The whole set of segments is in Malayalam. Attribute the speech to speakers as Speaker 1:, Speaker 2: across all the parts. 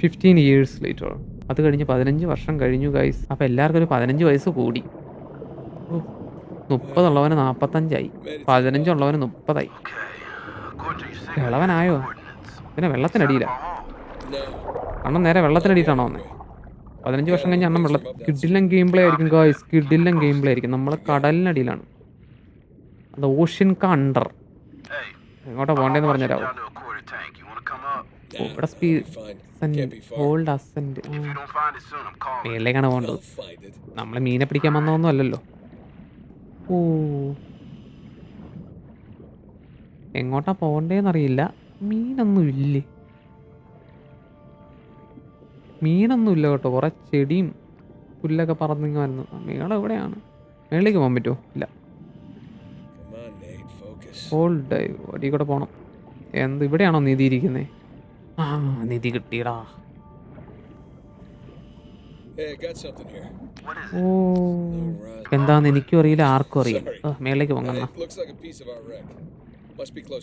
Speaker 1: ഫിഫ്റ്റീൻ ഇയേഴ്സ് ലേറ്റർ അത് കഴിഞ്ഞ് പതിനഞ്ച് വർഷം കഴിഞ്ഞു ഗൈസ് അപ്പം എല്ലാവർക്കും ഒരു പതിനഞ്ച് വയസ്സ് കൂടി. മുപ്പതുള്ളവന് നാൽപ്പത്തഞ്ചായി പതിനഞ്ചുള്ളവന് മുപ്പതായി. ഇളവനായോ? പിന്നെ വെള്ളത്തിനടിയില്ല അണ്ണൻ നേരെ വെള്ളത്തിനടിയിട്ടാണോ വന്നേ? പതിനഞ്ച് വർഷം കഴിഞ്ഞ് അണ്ണൻ വെള്ള കിഡിലും ഗെയിം പ്ലേ ആയിരിക്കും ഗായ്സ് കിഡിലും ഗെയിം പ്ലേ ആയിരിക്കും. നമ്മൾ കടലിനടിയിലാണ്. അത് ഓഷ്യൻ കണ്ടർ. എങ്ങോട്ടാ പോകണ്ടേന്ന് പറഞ്ഞുതരാമോ ഇവിടെ സ്പീഡ് ഹോൾഡ് അസെന്റ്. മേളിലേക്കാണ് പോകേണ്ടത്. നമ്മളെ മീനെ പിടിക്കാൻ വന്നതൊന്നും അല്ലല്ലോ. ഓ. എങ്ങോട്ടാ പോകണ്ടേന്നറിയില്ല. മീനൊന്നും ഇല്ലേ? മീനൊന്നും ഇല്ല കേട്ടോ. കുറേ ചെടിയും പുല്ലൊക്കെ പറന്നിങ്ങ് വരുന്നു. മേളം എവിടെയാണ്? മേളിലേക്ക് പോകാൻ പറ്റുമോ? ഇല്ല. ഓൾഡ് വടി കൂടെ പോകണം എന്ത് ഇവിടെയാണോ നീതിയിരിക്കുന്നത് ആ നിധി കിട്ടിയടാ. ഓ. എന്താന്ന് എനിക്കും അറിയില്ല ആർക്കും അറിയില്ല. മേളിലേക്ക് പോകണം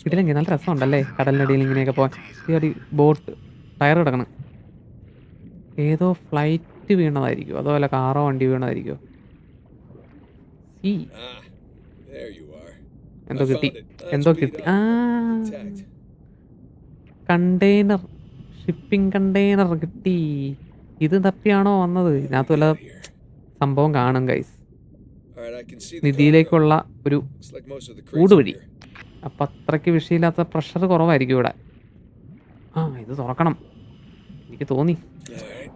Speaker 1: കിട്ടില്ലെങ്കിൽ നല്ല രസമുണ്ടല്ലേ? കടലിനടിയിൽ ഇങ്ങനെയൊക്കെ പോകാൻ ഈ അടി ബോട്ട് ടയർ കിടക്കണം. ഏതോ ഫ്ലൈറ്റ് വീണതായിരിക്കും അതോ വല്ല കാറോ വണ്ടി വീണതായിരിക്കോ സി.
Speaker 2: Ah,
Speaker 1: എന്തോ കിട്ടി. എന്തോ കിട്ടി. ആ. കണ്ടെയ്നർ. ഷിപ്പിംഗ് കണ്ടെയ്നർ കിട്ടി ഇത് തപ്പിയാണോ വന്നത് ഇതിനകത്ത് വല്ല സംഭവം കാണും ഗൈസ്. നിധിയിലേക്കുള്ള ഒരു
Speaker 2: Looks like most of the
Speaker 1: ഊട്
Speaker 2: crates are
Speaker 1: വഴി.
Speaker 2: here.
Speaker 1: അപ്പം അത്രയ്ക്ക് വിഷയമില്ലാത്ത പ്രഷർ കുറവായിരിക്കും ഇവിടെ ആ ഇത് തുറക്കണം എനിക്ക് തോന്നി.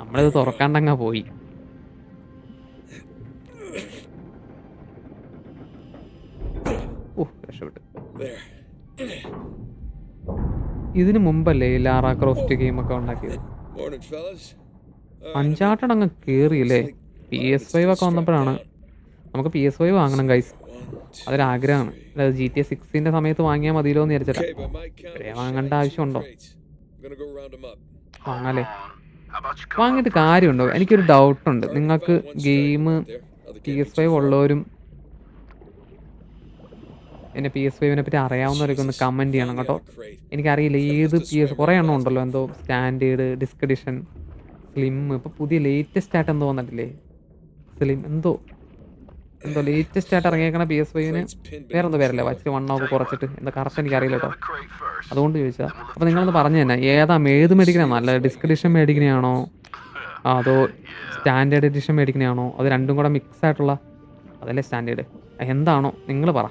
Speaker 1: നമ്മളിത് തുറക്കാണ്ടങ്ങ പോയി ഓ രക്ഷപ്പെട്ടു. ഇതിന് മുമ്പല്ലേ ഈ ലാറ ക്രോഫ്റ്റ് ഗെയിമൊക്കെ ഉണ്ടാക്കിയത്?
Speaker 2: Morning, fellas. Uh,
Speaker 1: അഞ്ചാട്ടം അങ്ങ് കേറിയില്ലേ പി എസ് ഫൈവ് ഒക്കെ വന്നപ്പോഴാണ്. നമുക്ക് പി എസ് ഫൈവ് വാങ്ങണം ഗൈസ് അതൊരാഗ്രഹമാണ്. അതായത് ജി ടി എ സിക്സിന്റെ സമയത്ത് വാങ്ങിയാൽ മതിയല്ലോ എന്ന് വിചാരിച്ചിട്ടാ. വാങ്ങേണ്ട ആവശ്യമുണ്ടോ. വാങ്ങാലേ
Speaker 3: come
Speaker 1: വാങ്ങിയിട്ട് കാര്യമുണ്ടോ? എനിക്കൊരു ഡൗട്ടുണ്ട് നിങ്ങൾക്ക് ഗെയിം പി എസ് ഫൈവ് ഉള്ളവരും എന്നെ പി എസ് ഫൈവിനെ പറ്റി അറിയാവുന്നവരൊക്കെ ഒന്ന് കമന്റ് ചെയ്യണം കേട്ടോ. എനിക്കറിയില്ല ഏത് പി എസ് കുറേ എണ്ണം ഉണ്ടല്ലോ എന്തോ സ്റ്റാൻഡേർഡ് ഡിസ്ക് എഡിഷൻ സ്ലിം ഇപ്പോൾ പുതിയ ലേറ്റസ്റ്റ് ആയിട്ട് എന്തോ വന്നിട്ടില്ലേ? സ്ലിം എന്തോ എന്തോ ലേറ്റസ്റ്റ് ആയിട്ട് ഇറങ്ങിയേക്കണ പി എസ് ഫൈവിന് വേറെ എന്തോ പേരല്ലേ. വച്ചിട്ട് വണ്ണമൊക്കെ കുറച്ചിട്ട്. എന്താ കറക്റ്റ് എനിക്കറിയില്ല കേട്ടോ. അതുകൊണ്ട് ചോദിച്ചാ അപ്പോൾ നിങ്ങളൊന്ന് പറഞ്ഞു തന്നെ ഏതാ ഏത് മേടിക്കണേ? നല്ല ഡിസ്ക് എഡിഷൻ മേടിക്കണയാണോ? അതോ സ്റ്റാൻഡേർഡ് എഡിഷൻ മേടിക്കണയാണോ? അത് രണ്ടും കൂടെ മിക്സ് ആയിട്ടുള്ള അതല്ലേ സ്റ്റാൻഡേർഡ് എന്താണോ നിങ്ങൾ പറ.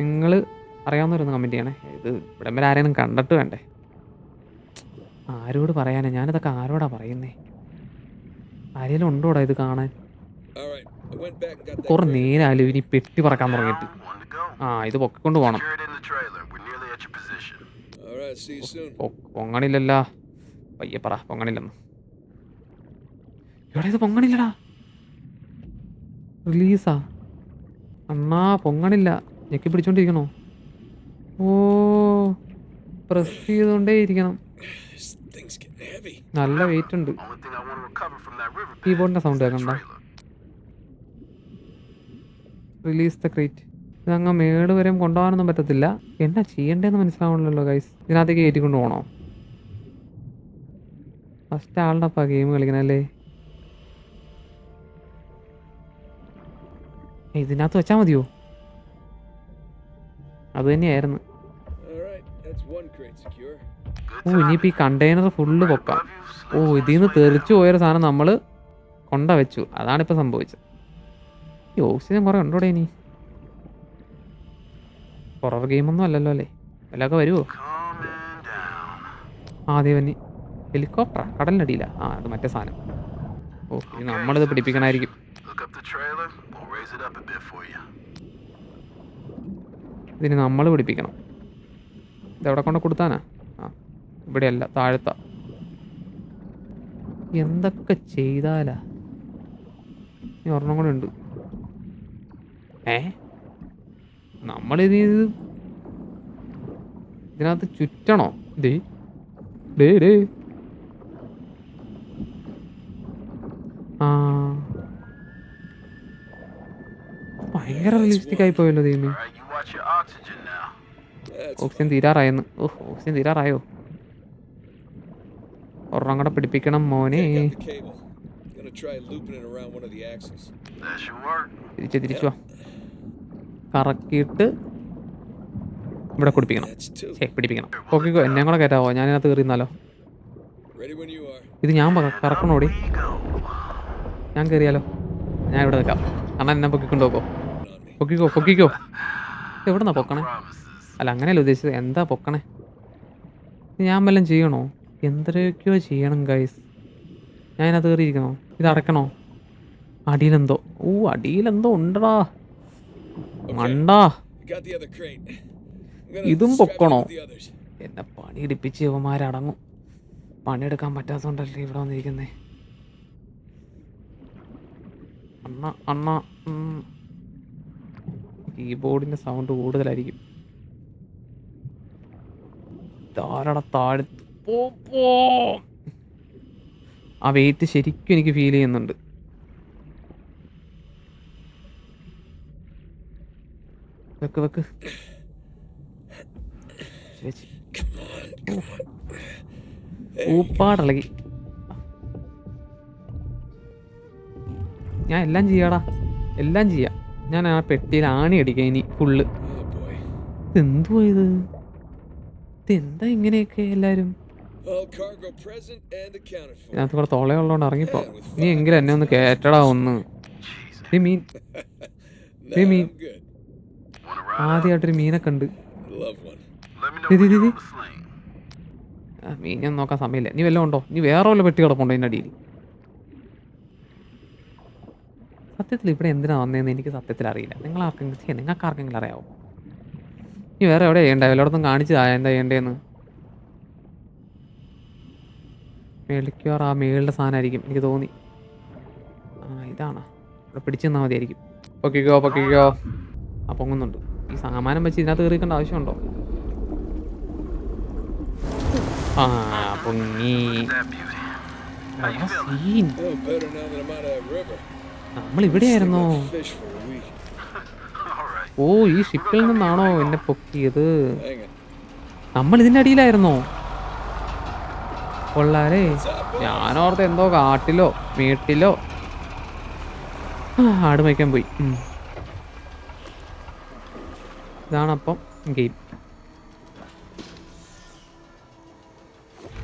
Speaker 1: നിങ്ങൾ അറിയാവുന്നവരൊന്ന് കമന്റ് ചെയ്യണേ. ഇത് ഇവിടം വരെ ആരെയും കണ്ടിട്ട് വേണ്ടേ? ആരോട് പറയാനേ? ഞാനിതൊക്കെ ആരോടാ പറയുന്നേ? ആരെങ്കിലും ഉണ്ടോടാ ഇത് കാണാൻ? കുറെ
Speaker 2: നേരം
Speaker 1: നേരാലും ഇനി പെട്ടി പറക്കാൻ തുടങ്ങിയിട്ട്. ആ ഇത് പൊക്കിക്കൊണ്ട് പോകണം പൊങ്ങണില്ലല്ല. പയ്യെ പറ പൊങ്ങണില്ലെന്ന്. ഇവിടെ ഇത് പൊങ്ങണില്ലടാ. റിലീസാ. അണ്ണാ പൊങ്ങണില്ല. ഞെക്കി പിടിച്ചോണ്ടിരിക്കണോ? ഓ പ്രസ് ചെയ്തോണ്ടേ ഇരിക്കണം. നല്ല വെയിറ്റ് ഉണ്ട്. കീബോർഡിന്റെ സൗണ്ട് കേൾക്കണ്ട. റിലീസ് ദ ക്രേറ്റ് ഇതങ്ങ് മേട് വരെയും കൊണ്ടുപോകാനൊന്നും പറ്റത്തില്ല. എന്നാ ചെയ്യണ്ടേന്ന് മനസ്സിലാവണല്ലോ ഗൈസ് ഇതിനകത്തേക്ക് കയറ്റിക്കൊണ്ട് പോകണോ ഫസ്റ്റ് ആളുടെ അപ്പ ഗെയിം കളിക്കണല്ലേ ഇതിനകത്ത് വെച്ചാൽ മതിയോ? അത് തന്നെയായിരുന്നു. ഓ ഇനിയിപ്പോൾ ഈ കണ്ടെയ്നർ ഫുള്ള് പൊക്കാം. ഓ ഇതിൽ നിന്ന് തെറിച്ചു പോയൊരു സാധനം നമ്മൾ കൊണ്ട വെച്ചു. അതാണിപ്പോൾ സംഭവിച്ചത്. ഈ ഓക്സിജൻ കുറേ ഉണ്ടോടെ ഇനി? കുറവ് ഗെയിമൊന്നും അല്ലല്ലോ അല്ലേ? വല്ലതൊക്കെ വരുമോ. ആ അതെ വന്നി. ഹെലികോപ്റ്ററാ കടലിനടിയില്ല ആ അത് മറ്റേ സാധനം. ഓ ഇനി നമ്മളിത് പിടിപ്പിക്കണമായിരിക്കും
Speaker 3: Look up the trailer. We'll raise it up a bit for you.
Speaker 1: ഇതിന് നമ്മൾ പിടിപ്പിക്കണം. ഇതെവിടെ കൊണ്ട് കൊടുത്താനാ? ആ ഇവിടെയല്ല താഴത്ത. എന്തൊക്കെ ചെയ്താലാ? ഇനി ഒരെണ്ണം കൂടെ ഉണ്ട്. ഏ? നമ്മളിത് ഇത് ഇതിനകത്ത് ചുറ്റണോ? ദേ ഡേ ഡേ ആ. ഭയങ്കര റിയലിസ്റ്റിക് ആയി പോയല്ലോ ദൈവമേ. ഓക്സിജൻ തീരാറായെന്ന്. ഓ ഓക്സിജൻ തീരാറായോ? ഒരെണ്ണം കൂടെ പിടിപ്പിക്കണം മോനെ. തിരിച്ച് തിരിച്ചു വാ. കറക്കിയിട്ട് ഇവിടെ കുടിപ്പിക്കണം. ശരി പിടിപ്പിക്കണം. ഓക്കെ എന്നെ കൂടെ കയറ്റാവോ? ഞാനിതിനകത്ത് കയറിയിരുന്നാലോ. ഇത് ഞാൻ കറക്കണോടി ഞാൻ കയറിയാലോ? ഞാൻ ഇവിടെ നിൽക്കാം. അണ്ണൻ എന്നെ പൊക്കിക്കൊണ്ട് പോക്കോ. പൊക്കിക്കോ പൊക്കിക്കോ. എവിടെന്നാ പൊക്കണേ. അല്ല അങ്ങനെയല്ല ഉദ്ദേശിച്ചത്. എന്താ പൊക്കണേ? ഞാൻ വല്ലതും ചെയ്യണോ? എന്തൊക്കെയോ ചെയ്യണം ഗൈസ് ഞാൻ അതിനകത്ത് കയറിയിരിക്കണോ ഇത് അടക്കണോ? അടിയിലെന്തോ? ഓ അടിയിലെന്തോ ഉണ്ടടാ. മണ്ടാ. ഇതും പൊക്കണോ?
Speaker 2: എന്നെ പണി എടുപ്പിച്ച്
Speaker 1: എന്നെ പണിയെടുപ്പിച്ച് ഇവന്മാരടങ്ങും പണിയെടുക്കാൻ പറ്റാത്തതുകൊണ്ടല്ലേ ഇവിടെ വന്നിരിക്കുന്നേ. അണ്ണ അണ്ണ കീബോർഡിന്റെ സൗണ്ട് കൂടുതലായിരിക്കും. താരട താഴെ പോ പോ. ആ വെയിറ്റ് ശരിക്കും എനിക്ക് ഫീൽ ചെയ്യുന്നുണ്ട്. വെക്ക് വെക്ക്. ചേച്ചി. ഊപ്പാടിളകി. ഞാൻ എല്ലാം ചെയ്യാടാ. എല്ലാം ചെയ്യാം. ഞാൻ ആ പെട്ടിയിൽ ആണി അടിക്കാം ഇനി ഫുള്ള്
Speaker 2: Oh
Speaker 1: ഇതെന്താ ഇങ്ങനെയൊക്കെ എല്ലാരും? ഇതിനകത്ത് കൂടെ തൊളയുള്ളതുകൊണ്ട് ഇറങ്ങിപ്പോ. നീ എങ്കിലും എന്നെ ഒന്ന് കേറ്റടാ ഒന്ന്. മീൻ.
Speaker 3: മീൻ?
Speaker 1: ആദ്യമായിട്ടൊരു മീനെ
Speaker 3: ഉണ്ട്.
Speaker 1: ആ, മീനൊന്നും നോക്കാൻ സമയമില്ല. നീ വല്ലതും ഉണ്ടോ? നീ വേറെ വല്ല പെട്ടി കിടപ്പുണ്ടോ ഇതിന്റെ അടിയിൽ? സത്യത്തിൽ ഇവിടെ എന്തിനാ വന്നതെന്ന് എനിക്ക് സത്യത്തിൽ അറിയില്ല നിങ്ങൾ ആർക്കെങ്കിലും നിങ്ങൾക്ക് ആർക്കെങ്കിലും അറിയാവോ? നീ വേറെ എവിടെ ചെയ്യണ്ടേ? എല്ലായിടത്തും കാണിച്ചതാ എന്താ ചെയ്യണ്ടേന്ന്? മേളിക്കാർ ആ മേളിന്റെ സാധനമായിരിക്കും എനിക്ക് തോന്നി. ആ ഇതാണ്? ഇവിടെ പിടിച്ചു തന്നാൽ മതിയായിരിക്കും. പൊക്കിക്കോ പൊക്കിക്കോ. ആ പൊങ്ങുന്നുണ്ട്. ഈ സാമാനം വെച്ച് ഇതിനകത്ത് കയറിക്കേണ്ട ആവശ്യമുണ്ടോ? ആ പൊങ്ങി. നമ്മളിവിടെയായിരുന്നോ
Speaker 2: Oh.
Speaker 1: നമ്മൾ
Speaker 2: Fish
Speaker 1: ഓ ഈ ഷിപ്പിൽ നിന്നാണോ എന്നെ പൊക്കിയത്? നമ്മൾ ഇതിന്റെ അടിയിലായിരുന്നോ? കൊള്ളാലേ. ഞാനോർത്ത് എന്തോ കാട്ടിലോ വീട്ടിലോ. ആട് മേയ്ക്കാൻ പോയി. ഇതാണപ്പം ഗെയിം.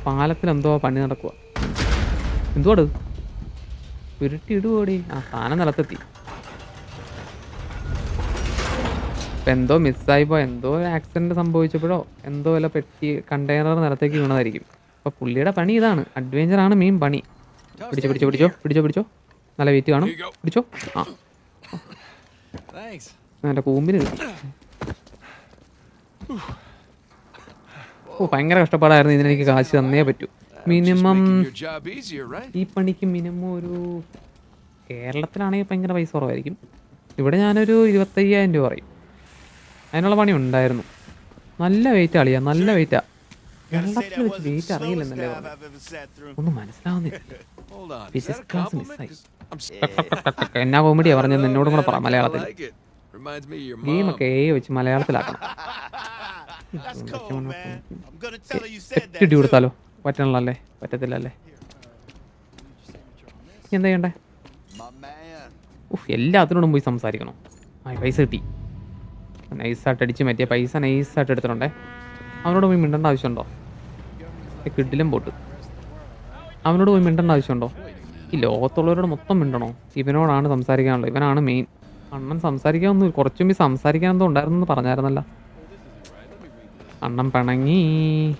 Speaker 1: പാലത്തിൽ എന്തോ പണി നടക്കുക എന്തുവാട് ഉരുട്ടിയിടുവോടി. ആ സാധനം നിലത്തെത്തി. ഇപ്പൊ എന്തോ മിസ്സായിപ്പോ എന്തോ ആക്സിഡന്റ് സംഭവിച്ചപ്പോഴോ എന്തോ വല്ല പെട്ടി കണ്ടെയ്നർ നിലത്തേക്ക് വീണതായിരിക്കും. അപ്പൊ പുള്ളിയുടെ പണി ഇതാണ്. അഡ്വഞ്ചർ ആണ് മെയിൻ പണി. പിടിച്ചോ പിടിച്ചോ പിടിച്ചോ പിടിച്ചോ പിടിച്ചോ. നല്ല വെയിറ്റ് കാണും. പിടിച്ചോ. ആ. എന്റെ കൂമ്പിന്. ഓ ഭയങ്കര കഷ്ടപ്പാടായിരുന്നു ഇതിനെനിക്ക് കാശ് തന്നേ പറ്റൂ. മിനിമം? ഈ പണിക്ക് മിനിമം ഒരു കേരളത്തിലാണെങ്കിൽ ഭയങ്കര പൈസ കുറവായിരിക്കും. ഇവിടെ ഞാനൊരു ഇരുപത്തയ്യായിരം രൂപ പറയും. അതിനുള്ള പണി ഉണ്ടായിരുന്നു. നല്ല വെയിറ്റ് അളിയാ നല്ല വെയിറ്റാ വെച്ച് വെയിറ്റ് അറിയില്ലെന്നല്ലേ ഒന്നും മനസ്സിലാവുന്നില്ല. മിസ്സായി എന്നാ കോമഡിയാ പറഞ്ഞത്? എന്നോടും കൂടെ പറ മലയാളത്തിൽ. ഗെയിമൊക്കെ എ വെച്ച് മലയാളത്തിലാക്കണം. ഇട്ടി കൊടുത്താലോ പറ്റണല്ലേ പറ്റത്തില്ലല്ലേ എന്താ ചെയ്യണ്ടേ എല്ലാത്തിനോടും പോയി സംസാരിക്കണം ആ പൈസ കിട്ടി നൈസായിട്ട് അടിച്ച് മാറ്റിയ പൈസ നൈസായിട്ട് എടുത്തിട്ടുണ്ടേ. അവനോട് പോയി മിണ്ടേണ്ട ആവശ്യമുണ്ടോ? കിഡിലും പോട്ട്. അവനോട് പോയി മിണ്ടേണ്ട ആവശ്യമുണ്ടോ? ഈ ലോകത്തുള്ളവരോട് മൊത്തം മിണ്ടണോ? ഇവനോടാണ് സംസാരിക്കാനുള്ളത്. ഇവനാണ് മെയിൻ അണ്ണൻ സംസാരിക്കാനൊന്നും കുറച്ചും മുമ്പ് സംസാരിക്കാൻ എന്തോ ഉണ്ടായിരുന്നു എന്ന് പറഞ്ഞായിരുന്നല്ല. അണ്ണൻ പിണങ്ങി.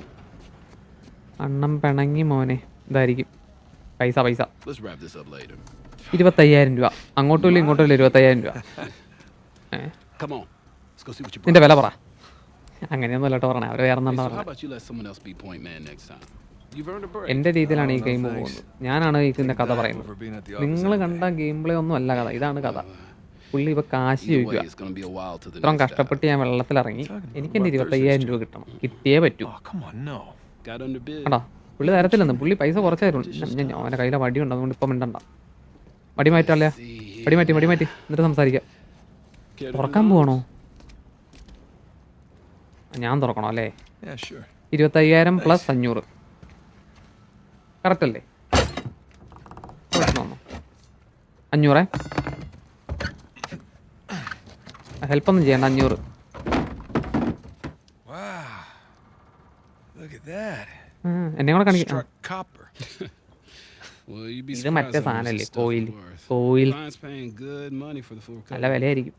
Speaker 1: അണ്ണൻ പിണങ്ങി മോനെ. ഇതായിരിക്കും. പൈസ പൈസ. ഇരുപത്തയ്യായിരം രൂപ. അങ്ങോട്ടും ഇല്ല ഇങ്ങോട്ടും ഇല്ല. ഇരുപത്തയ്യായിരം രൂപ. ഏ? നിന്റെ വില പറ. അങ്ങനെയൊന്നും അല്ലട്ടോ പറഞ്ഞ അവർ വേറെ എന്താ പറഞ്ഞത്. എന്റെ രീതിയിലാണ് ഈ ഗെയിം പോകുന്നത്. ഞാനാണ് ഇതിന്റെ കഥ പറയുന്നത്. നിങ്ങൾ കണ്ട ഗെയിം പ്ലേ ഒന്നും അല്ല കഥ. ഇതാണ് കഥ. പുള്ളി ഇപ്പൊ കാശ് ചോദിക്കുക ഇത്രയും കഷ്ടപ്പെട്ട് ഞാൻ വെള്ളത്തിലിറങ്ങി. എനിക്ക് എന്റെ ഇരുപത്തയ്യായിരം രൂപ കിട്ടണം. കിട്ടിയേ പറ്റൂ.
Speaker 4: കണ്ടോ bid.
Speaker 1: കണ്ടാ? പുള്ളി തരത്തില്ലെന്ന് പുള്ളി പൈസ കുറച്ചായിരുന്നു. ഞാൻ അവന്റെ കയ്യിലെ വടിയുണ്ട് അതുകൊണ്ട് ഇപ്പം മിണ്ടണ്ട. വടി മാറ്റല്ലേ?
Speaker 4: See
Speaker 1: വടി മാറ്റി വടി മാറ്റി. എന്നിട്ട് സംസാരിക്കാം. തുറക്കാൻ പോവാണോ? ഞാൻ തുറക്കണോ അല്ലേ
Speaker 5: sure.
Speaker 1: ഇരുപത്തയ്യായിരം പ്ലസ് അഞ്ഞൂറ്. കറക്റ്റ് അല്ലേ? അഞ്ഞൂറേ? ഹെൽപ്പൊന്നും ചെയ്യണ്ട അഞ്ഞൂറ്. എന്നെ കൂടെ കാണിക്കാം ഇത് മറ്റേ സാധനമല്ലേ കോയിൽ കോയിൽ നല്ല വിലയായിരിക്കും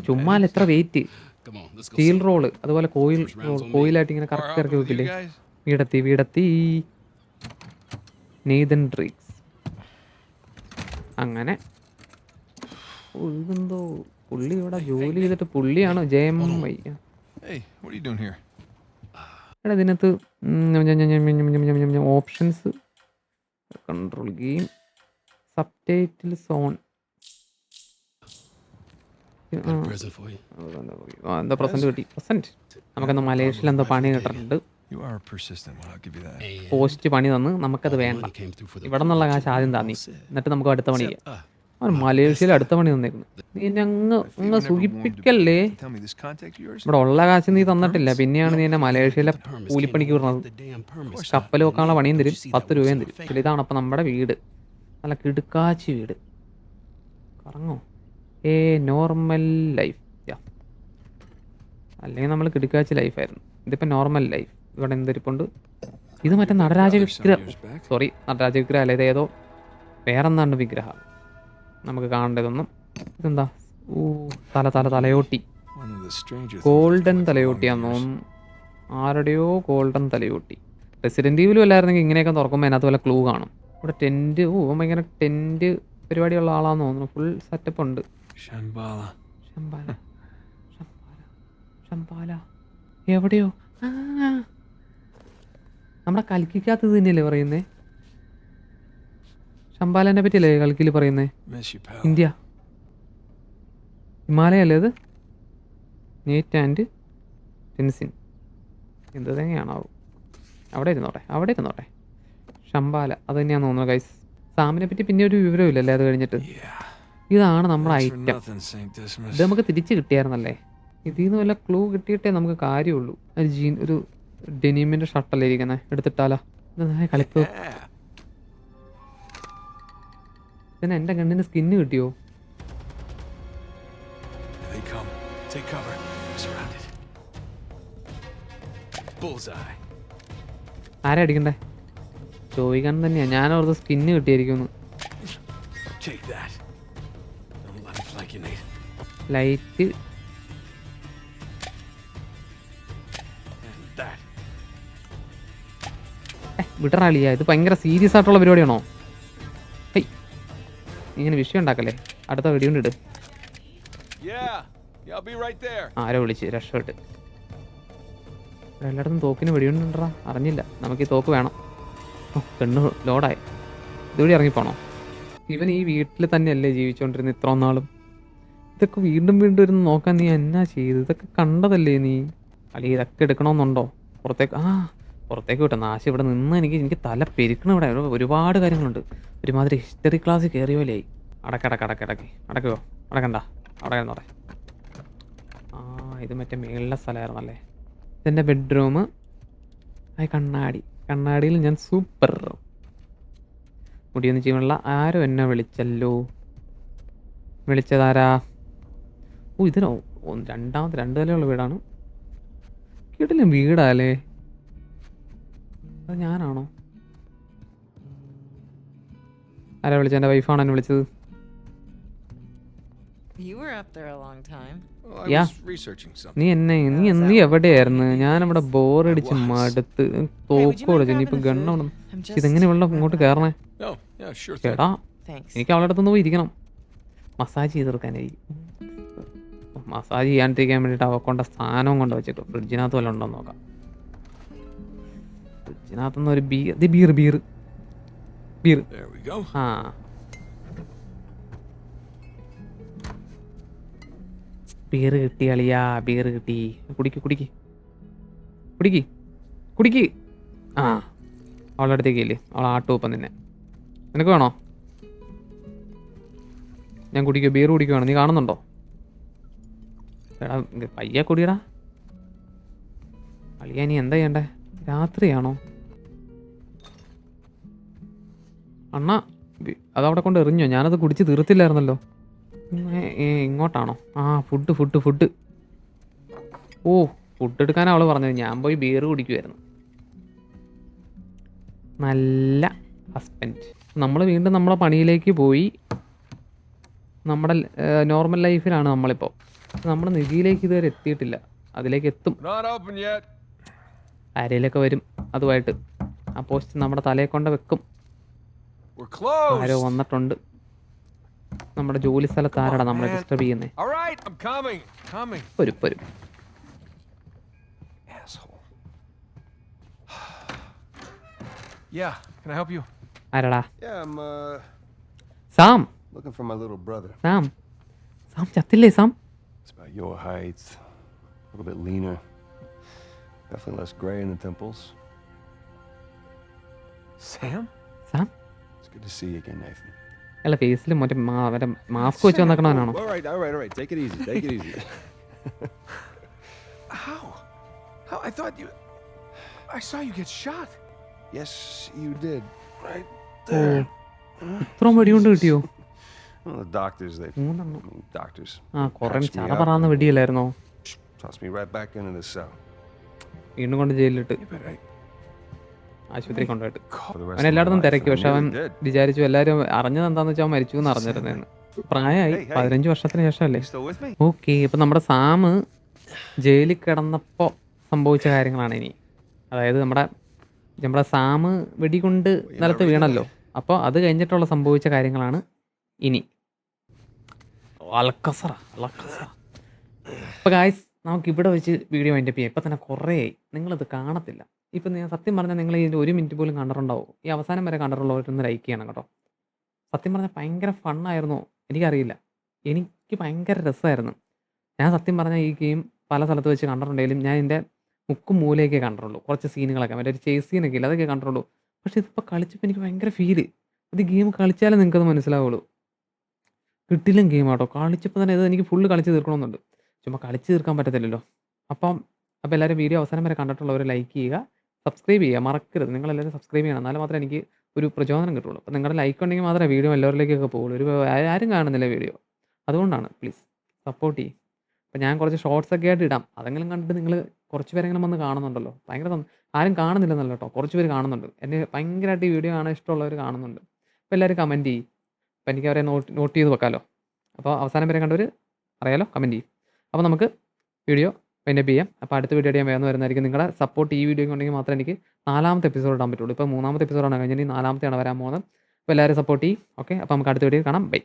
Speaker 2: ചുമ്മാൽ
Speaker 1: എത്ര വെയിറ്റ് സ്റ്റീൽ റോൾ അതുപോലെ കോയിൽ
Speaker 4: റോൾ
Speaker 1: കോയിലായിട്ട് ഇങ്ങനെ കറക്റ്റ് ഇറക്കി വെക്കില്ലേ വീടത്തി വീടത്തി നീതൻ ഡ്രീക്സ് അങ്ങനെ എന്തോ പുള്ളി ഇവിടെ ജോലി ചെയ്തിട്ട് പുള്ളിയാണോ ജയ ഇതിനകത്ത് options control game subtitle zone. എന്താ പ്രസന്റ് കിട്ടി? പ്രസന്റ് നമുക്കെന്താ മലേഷ്യയിൽ എന്തോ പണി കിട്ടിട്ടുണ്ട് പോസ്റ്റ് പണി തന്ന് നമുക്കത് വേണ്ട. ഇവിടെ നിന്നുള്ള കാശ് ആദ്യം താന്നി എന്നിട്ട് നമുക്ക് അടുത്ത പണി ചെയ്യാം. മലേഷ്യയിൽ അടുത്ത പണി തന്നേക്കുന്നു. നീ എന്നെ അങ്ങ് അങ്ങ്
Speaker 2: yours?
Speaker 1: ഇവിടെ ഉള്ള കാശ് നീ തന്നിട്ടില്ല. പിന്നെയാണ് നീ എന്നെ മലേഷ്യയിലെ കൂലിപ്പണിക്ക് വിടുന്നത്. കപ്പൽ വെക്കാനുള്ള പണിയും തരും. പത്ത് രൂപയും തരും. ഇതാണ് അപ്പം നമ്മുടെ വീട്. നല്ല കിടുക്കാച്ചി വീട്. കറങ്ങോ? ഏ നോർമൽ ലൈഫ്. അല്ലെങ്കിൽ നമ്മൾ കിടുക്കാച്ചി ലൈഫായിരുന്നു ഇതിപ്പോൾ നോർമൽ ലൈഫ്. ഇവിടെ എന്തിരിപ്പുണ്ട്? ഇത് മറ്റേ നടരാജ വിഗ്രഹം. സോറി നടരാജ വിഗ്രഹം അല്ല ഇത് ഏതോ വേറെന്താണ്ട് വിഗ്രഹം? നമുക്ക് കാണേണ്ടതൊന്നും. ഇതെന്താ? ഊ തല തല തലയോട്ടി. ഗോൾഡൻ തലയോട്ടിയാന്ന്. തോന്നുന്നു. ആരുടെയോ ഗോൾഡൻ തലയോട്ടി. റെസിഡന്റ് ഈവിലും അല്ലായിരുന്നെങ്കിൽ ഇങ്ങനെയൊക്കെ തുറക്കുമ്പോൾ അതിനകത്ത് വല്ല ക്ലൂ കാണും. ഇവിടെ ടെന്റ് ഓ ഭയങ്കര ടെന്റ് പരിപാടിയുള്ള ആളാന്ന് തോന്നുന്നു. ഫുൾ സെറ്റപ്പ് ഉണ്ട്. എവിടെയോ? നമ്മുടെ കൽക്കിക്കകത്ത് ഇത് തന്നെയല്ലേ പറയുന്നേ? ശമ്പാലനെ പറ്റിയല്ലേ കളിക്കിൽ പറയുന്നേ. ഇന്ത്യ. ഹിമാലയ അല്ലേ അത്? നേറ്റ് ആൻഡ് ടെൻസിൻ എന്ത് തന്നെയാണോ അവിടെ ഇരുന്നോട്ടെ അവിടെ ഇരുന്നോട്ടെ. ശമ്പാല അത് തന്നെയാണ് തോന്നുന്നു ഗൈസ് സാമിനെ പറ്റി പിന്നെ ഒരു വിവരമില്ലല്ലേ അത് കഴിഞ്ഞിട്ട്? ഇതാണ് നമ്മുടെ ഐറ്റം ഇത് നമുക്ക് തിരിച്ചു കിട്ടിയായിരുന്നല്ലേ? ഇതിൽ നിന്ന് വല്ല ക്ലൂ കിട്ടിയിട്ടേ നമുക്ക് കാര്യമുള്ളൂ. ഒരു ജീൻ ഒരു ഡെനീമിന്റെ ഷർട്ടല്ലേ ഇരിക്കുന്നത് എടുത്തിട്ടാലോ? ഇത് കളിപ്പ്. പിന്നെ എന്റെ കണ്ണിന് സ്കിന്ന് കിട്ടിയോ. ആരാ അടിക്കണ്ടേ? ചോദിക്കാൻ തന്നെയാ. ഞാൻ ഓർത്ത് സ്കിന്ന്
Speaker 2: need.
Speaker 1: ലൈറ്റ് വിടറാളിയാ ഇത് ഭയങ്കര സീരിയസ് ആയിട്ടുള്ള പരിപാടിയാണോ? ഇങ്ങനെ വിഷയം ഉണ്ടാക്കല്ലേ? അടുത്ത
Speaker 2: there.
Speaker 1: ആരോ വിളിച്ച് രക്ഷപ്പെട്ട്. എല്ലായിടത്തും തോക്കിന് വെടിയുണ്ടാ അറിഞ്ഞില്ല. നമുക്ക് ഈ തോക്ക് വേണം. ഓ പെണ്ണ് ലോഡായി. ഇതുവഴി ഇറങ്ങിപ്പോണോ? ഇവൻ ഈ വീട്ടിൽ തന്നെയല്ലേ ജീവിച്ചുകൊണ്ടിരുന്നത് ഇത്ര നാളും? ഇതൊക്കെ വീണ്ടും വീണ്ടും ഇരുന്ന് നോക്കാൻ നീ എന്നാ ചെയ്ത് ഇതൊക്കെ കണ്ടതല്ലേ നീ? അല്ലെങ്കിൽ ഇതൊക്കെ എടുക്കണമെന്നുണ്ടോ? പുറത്തേക്ക് ആ പുറത്തേക്ക് വിട്ടോ നാശം ഇവിടെ നിന്ന് എനിക്ക് എനിക്ക് തല പെരുക്കണം ഇവിടെ ഒരുപാട് കാര്യങ്ങളുണ്ട്. ഒരുമാതിരി ഹിസ്റ്ററി ക്ലാസ് കയറിയ പോലെയായി. അടക്കടക്ക് അടക്ക് അടക്കി അടക്കുവോ അടക്കണ്ട. അവിടെ കിടന്നോടെ ആ ഇത് മറ്റേ മേളിലെ സ്ഥലമായിരുന്നല്ലേ? ഇതെന്റെ ബെഡ്റൂം ആ കണ്ണാടി. കണ്ണാടിയിൽ ഞാൻ സൂപ്പർ മുടിയൊന്നും ചെയ്യുമുള്ള ആരോ എന്നെ വിളിച്ചല്ലോ. വിളിച്ചതാരാ? ഓ ഇതിനോ രണ്ടാമത് രണ്ട് നിലയുള്ള വീടാണ്. കേട്ടില്ല വീടാല്ലേ അത് ഞാനാണോ? ആരാ വിളിച്ചത്? എന്റെ വൈഫാണ് എന്നെ വിളിച്ചത്?
Speaker 6: You were up there a long time.
Speaker 2: Well, I
Speaker 1: Yeah.
Speaker 2: was researching something.
Speaker 1: നീ എന്നെ നീ നീ എവിടെയായിരുന്നു? ഞാനിവിടെ ബോറടിച്ച് മടുത്ത് തോക്ക് കൊടുത്തു ഇനിയിപ്പോ ഗണ്ണ
Speaker 6: I'm just
Speaker 1: ഇതെങ്ങനെ വെള്ളം ഇങ്ങോട്ട് കയറണേ
Speaker 2: No, yeah, sure thing.
Speaker 1: ചേട്ടാ
Speaker 6: Thanks.
Speaker 1: എനിക്ക് അവളുടെ അടുത്തൊന്ന് പോയി ഇരിക്കണം. മസാജ് ചെയ്ത് കൊടുക്കാനായി മസാജ് ചെയ്യാണ്ടിരിക്കാൻ വേണ്ടിയിട്ട് അവ കൊണ്ട സ്ഥാനവും കൊണ്ട് വെച്ചേക്കും ഫ്രിഡ്ജിനകത്ത് വല്ലതും ഉണ്ടോ നോക്കാം. ഫ്രിഡ്ജിനകത്തുനിന്ന് ഒരു ബീർ ഇത് ബീർ ബീർ ബീർ ആ. ബീർ കിട്ടി അളിയാ. ബീർ കിട്ടി. കുടിക്ക് കുടിക്ക്. കുടിക്ക്. കുടിക്ക്. ആ. അവളുടെ അടുത്തേക്ക് ഇല്ലേ അവൾ ആട്ടുവപ്പം നിന്നെ നിനക്ക് വേണോ? ഞാൻ കുടിക്കുക ബീർ കുടിക്കുവാണ് നീ കാണുന്നുണ്ടോ? എടാ പയ്യെ കുടിയടാ. അളിയാ നീ എന്താ ചെയ്യണ്ടേ? രാത്രിയാണോ? അണ്ണ അതവിടെ കൊണ്ട് എറിഞ്ഞോ? ഞാനത് കുടിച്ച് തീർത്തില്ലായിരുന്നല്ലോ. ഇങ്ങോട്ടാണോ? ആ ഫുഡ് ഫുഡ് ഫുഡ് ഓ ഫുഡ് എടുക്കാനാണ് അവൾ പറഞ്ഞത്. ഞാൻ പോയി ബിയർ കുടിക്കുമായിരുന്നു നല്ല ഹസ്ബൻഡ് നമ്മൾ വീണ്ടും നമ്മളെ പണിയിലേക്ക് പോയി. നമ്മുടെ നോർമൽ ലൈഫിലാണ് നമ്മളിപ്പോൾ നമ്മൾ നിധിയിലേക്ക് ഇതുവരെ എത്തിയിട്ടില്ല. അതിലേക്ക് എത്തും. ആരയിലൊക്കെ വരും അതുമായിട്ട്. ആ പോസ്റ്റ് നമ്മുടെ തലയെ കൊണ്ട് വെക്കും. ആരോ വന്നിട്ടുണ്ട് നമ്മുടെ ജോലി സ്ഥലത്ത് ആരാടാ നമ്മളെ ഡിസ്റ്റർബ് ചെയ്യുന്നേ വരും
Speaker 2: Asshole. yeah, can I help you?
Speaker 1: ആരാടാ
Speaker 7: Yeah, I'm uh,
Speaker 1: Sam
Speaker 7: looking for my little brother.
Speaker 1: Sam Sam ചത്തില്ലേ Sam
Speaker 7: It's about your height, a little bit leaner, definitely less gray in the temples.
Speaker 2: Sam?
Speaker 1: Sam
Speaker 7: It's good to see you again, Nathan.
Speaker 1: അല്ല ഫേസിൽ മറ്റേ മറ്റേ മാസ്ക് വെച്ച് വന്നേക്കണവനാണോ
Speaker 7: All right, all right, all right. Take it easy. Take it easy.
Speaker 2: How? How? I thought you. I saw you get shot.
Speaker 7: yes, you did. Right there.
Speaker 1: ഇത്രയും വെടികൊണ്ട് കിട്ടിയോ
Speaker 7: Well, the doctors, they,
Speaker 1: മൂന്നെണ്ണം
Speaker 7: doctors
Speaker 1: ആ കുറേ
Speaker 7: patched me
Speaker 1: ചറ
Speaker 7: up
Speaker 1: വെടിയല്ലായിരുന്നോ
Speaker 7: tossed me right back into the cell.
Speaker 1: വീണ്ടും കൊണ്ട് ജയിലിലിട്ട്
Speaker 2: You bet I.
Speaker 1: ആശുപത്രി കൊണ്ടുപോയിട്ട്. അവൻ എല്ലായിടത്തും തിരക്കി. പക്ഷെ അവൻ വിചാരിച്ചു എല്ലാരും അറിഞ്ഞത് എന്താന്ന് വെച്ചാൽ അവൻ മരിച്ചു എന്ന് അറിഞ്ഞിരുന്നേന്ന് പ്രായമായി. പതിനഞ്ച് വർഷത്തിന് ശേഷമല്ലേ? ഓക്കെ ഇപ്പൊ നമ്മുടെ സാമ് ജയിലിൽ കിടന്നപ്പോ സംഭവിച്ച കാര്യങ്ങളാണ് ഇനി. അതായത് നമ്മുടെ നമ്മുടെ സാമ് വെടികൊണ്ട് നിലത്ത് വീണല്ലോ. അപ്പോൾ അത് കഴിഞ്ഞിട്ടുള്ള സംഭവിച്ച കാര്യങ്ങളാണ് ഇനി. അലക്കസറ അലക്കസറ അപ്പോൾ ഗായ്സ് നമുക്ക് ഇവിടെ വെച്ച് വീഡിയോ മൈൻഡപ്പ് ചെയ്യാം. ഇപ്പം തന്നെ കുറേ നിങ്ങളത് കാണത്തില്ല. ഇപ്പം ഞാൻ സത്യം പറഞ്ഞാൽ നിങ്ങൾ ഇതിൽ ഒരു മിനിറ്റ് പോലും കണ്ടിട്ടുണ്ടാവും? ഈ അവസാനം വരെ കണ്ടിട്ടുള്ളവരൊന്ന് ലൈക്ക് ചെയ്യണം കേട്ടോ. സത്യം പറഞ്ഞാൽ ഭയങ്കര ഫണ്ണായിരുന്നു എനിക്കറിയില്ല. എനിക്ക് ഭയങ്കര രസമായിരുന്നു. ഞാൻ സത്യം പറഞ്ഞാൽ ഈ ഗെയിം പല സ്ഥലത്ത് വെച്ച് കണ്ടിട്ടുണ്ടെങ്കിലും ഞാൻ എന്റെ മുക്കും മൂലയൊക്കെ കണ്ടിട്ടുള്ളൂ. കുറച്ച് സീനുകളൊക്കെ മറ്റേ ഒരു ചേസ് സീനൊക്കെ ഇല്ല? അതൊക്കെ കണ്ടിട്ടുള്ളൂ. പക്ഷേ ഇതിപ്പോൾ കളിച്ചപ്പോൾ എനിക്ക് ഭയങ്കര ഫീൽ ഇത് ഗെയിം കളിച്ചാലേ നിങ്ങൾക്കത് മനസ്സിലാവുള്ളൂ. കിട്ടിലും ഗെയിം ആട്ടോ. കളിച്ചപ്പോൾ തന്നെ ഇത് എനിക്ക് ഫുള്ള് കളിച്ച് തീർക്കണമെന്നുണ്ട്. ചുമ്മാ കളിച്ച് തീർക്കാൻ പറ്റത്തില്ലല്ലോ. അപ്പം അപ്പോൾ എല്ലാവരും വീഡിയോ അവസാനം വരെ കണ്ടിട്ടുള്ളവർ ലൈക്ക് ചെയ്യുക സബ്സ്ക്രൈബ് ചെയ്യുക. മറക്കരുത്. നിങ്ങളെല്ലാവരും സബ്സ്ക്രൈബ് ചെയ്യണം. എന്നാലും മാത്രമേ എനിക്ക് ഒരു പ്രചോദനം കിട്ടുള്ളൂ. അപ്പോൾ നിങ്ങളുടെ ലൈക്ക് ഉണ്ടെങ്കിൽ മാത്രമേ വീഡിയോ എല്ലാവരിലേക്കൊക്കെ പോകുള്ളൂ ഒരു ആരും കാണുന്നില്ല വീഡിയോ അതുകൊണ്ടാണ് പ്ലീസ് സപ്പോർട്ട് ചെയ്യും. അപ്പോൾ ഞാൻ കുറച്ച് ഷോർട്സ് ഒക്കെ ആയിട്ട് ഇടാം. അതെങ്കിലും കണ്ടിട്ട് നിങ്ങൾ കുറച്ച് പേരെങ്കിലും വന്ന് കാണുന്നുണ്ടല്ലോ. ഭയങ്കര ആരും കാണുന്നില്ലെന്നല്ല കേട്ടോ. കുറച്ച് പേര് കാണുന്നുണ്ട്. എന്നെ ഭയങ്കരമായിട്ട് ഈ വീഡിയോ കാണാൻ ഇഷ്ടമുള്ളവർ കാണുന്നുണ്ട്. അപ്പോൾ എല്ലാവരും കമന്റ് ചെയ്യും. അപ്പോൾ എനിക്ക് അവരെ നോട്ട് നോട്ട് ചെയ്ത് വെക്കാമല്ലോ അപ്പോൾ അവസാനം വരെ കണ്ടവർ അറിയാലോ? കമന്റ് ചെയ്യും. അപ്പോൾ നമുക്ക് വീഡിയോ വൈൻഡപ്പ് ചെയ്യാം. അപ്പോൾ അടുത്ത വീഡിയോ ഞാൻ വേഗം വരുന്നതായിരിക്കും. നിങ്ങളുടെ സപ്പോർട്ട് ഈ വീഡിയോ ഉണ്ടെങ്കിൽ മാത്രമേ എനിക്ക് നാലാമത്തെ എപ്പിസോഡ് ഇടാൻ പറ്റുള്ളൂ. ഇപ്പോൾ മൂന്നാമത്തെ എപ്പിസോഡാണ് കഴിഞ്ഞാൽ നാലാമത്തെയാണ് വരാൻ പോകുന്നത്. അപ്പോൾ എല്ലാവരും സപ്പോർട്ട് ചെയ്യും. ഓക്കെ അപ്പോൾ നമുക്ക് അടുത്ത വീഡിയോ കാണാം. ബൈ